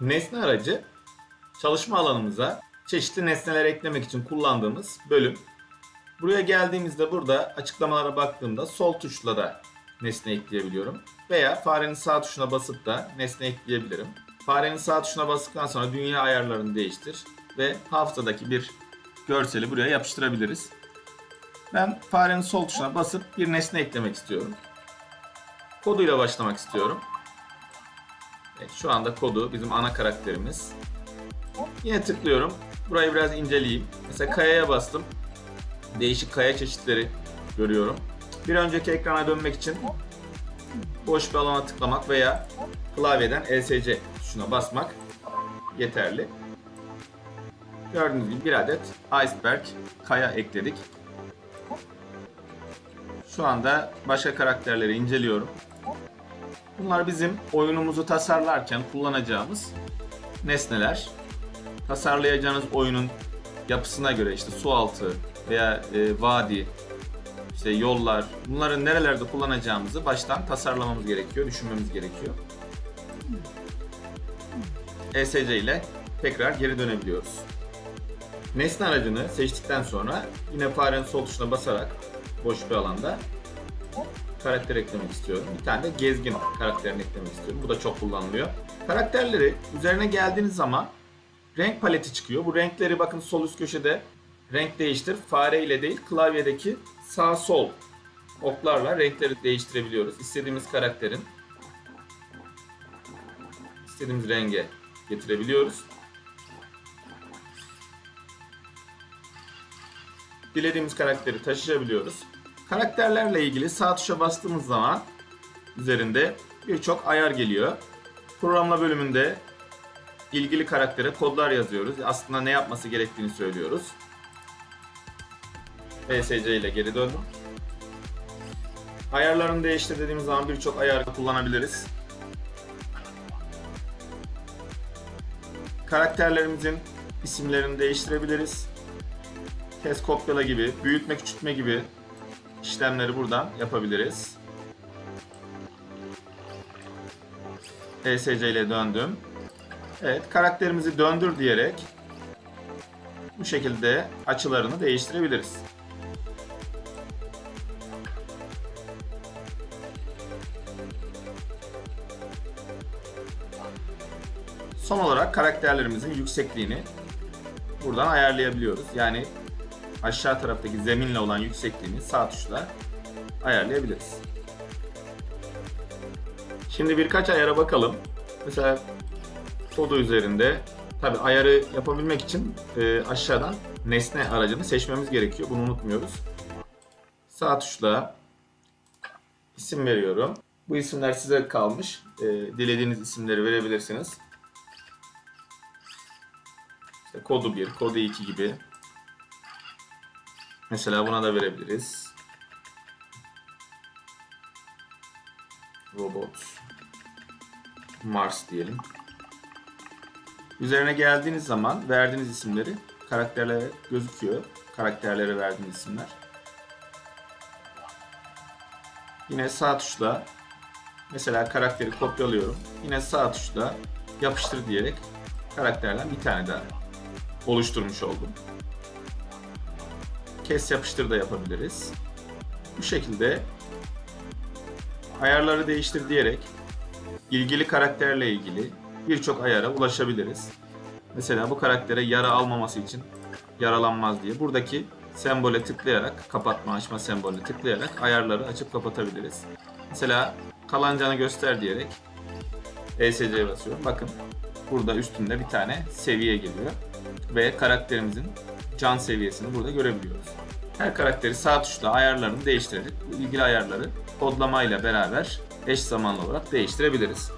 Nesne aracı çalışma alanımıza çeşitli nesneler eklemek için kullandığımız bölüm. Buraya geldiğimizde burada açıklamalara baktığımda sol tuşla da nesne ekleyebiliyorum. Veya farenin sağ tuşuna basıp da nesne ekleyebilirim. Farenin sağ tuşuna bastıktan sonra dünya ayarlarını değiştir ve hafızadaki bir görseli buraya yapıştırabiliriz. Ben farenin sol tuşuna basıp bir nesne eklemek istiyorum. Koduyla başlamak istiyorum. Evet, şu anda kodu bizim ana karakterimiz. Yine tıklıyorum. Burayı biraz inceleyeyim. Mesela kayaya bastım. Değişik kaya çeşitleri görüyorum. Bir önceki ekrana dönmek için boş bir alana tıklamak veya klavyeden ESC tuşuna basmak yeterli. Gördüğünüz gibi bir adet iceberg kaya ekledik. Şu anda başka karakterleri inceliyorum. Bunlar bizim oyunumuzu tasarlarken kullanacağımız nesneler. Tasarlayacağınız oyunun yapısına göre işte su altı veya e, vadi, işte yollar, bunları nerelerde kullanacağımızı baştan tasarlamamız gerekiyor, düşünmemiz gerekiyor. ESC ile tekrar geri dönebiliyoruz. Nesne aracını seçtikten sonra yine farenin sol tuşuna basarak boş bir alanda karakter eklemek istiyorum. Bir tane de gezgin karakterini eklemek istiyorum. Bu da çok kullanılıyor. Karakterleri üzerine geldiğiniz zaman renk paleti çıkıyor. Bu renkleri bakın sol üst köşede renk değiştir. Fare ile değil klavyedeki sağ sol oklarla renkleri değiştirebiliyoruz. İstediğimiz karakterin istediğimiz renge getirebiliyoruz. Dilediğimiz karakteri taşıyabiliyoruz. Karakterlerle ilgili sağ tuşa bastığımız zaman üzerinde birçok ayar geliyor. Programla bölümünde ilgili karaktere kodlar yazıyoruz. Aslında ne yapması gerektiğini söylüyoruz. ESC ile geri döndüm. Ayarlarını değiştir dediğimiz zaman birçok ayar kullanabiliriz. Karakterlerimizin isimlerini değiştirebiliriz. Kes kopyala gibi, büyütme küçültme gibi işlemleri buradan yapabiliriz. ESC ile döndüm. Evet, karakterimizi döndür diyerek bu şekilde açılarını değiştirebiliriz. Son olarak karakterlerimizin yüksekliğini buradan ayarlayabiliyoruz. Yani aşağı taraftaki zeminle olan yüksekliğini sağ tuşla ayarlayabiliriz. Şimdi birkaç ayara bakalım. Mesela kodu üzerinde tabi ayarı yapabilmek için e, aşağıdan nesne aracını seçmemiz gerekiyor. Bunu unutmuyoruz. Sağ tuşla isim veriyorum. Bu isimler size kalmış. E, dilediğiniz isimleri verebilirsiniz. İşte kodu 1, kodu 2 gibi. Mesela buna da verebiliriz. Robot Mars diyelim. Üzerine geldiğiniz zaman verdiğiniz isimleri karakterlere gözüküyor. Karakterlere verdiğiniz isimler. Yine sağ tuşla mesela karakteri kopyalıyorum. Yine sağ tuşla yapıştır diyerek karakterden bir tane daha oluşturmuş oldum. Kes yapıştır da yapabiliriz. Bu şekilde ayarları değiştir diyerek ilgili karakterle ilgili birçok ayara ulaşabiliriz. Mesela bu karaktere yara almaması için yaralanmaz diye buradaki sembole tıklayarak kapatma açma sembolüne tıklayarak ayarları açıp kapatabiliriz. Mesela kalan canı göster diyerek ESC'ye basıyorum. Bakın burada üstünde bir tane seviye geliyor ve karakterimizin can seviyesini burada görebiliyoruz. Her karakteri sağ tuşla ayarlarını değiştirerek ilgili ayarları kodlamayla beraber eş zamanlı olarak değiştirebiliriz.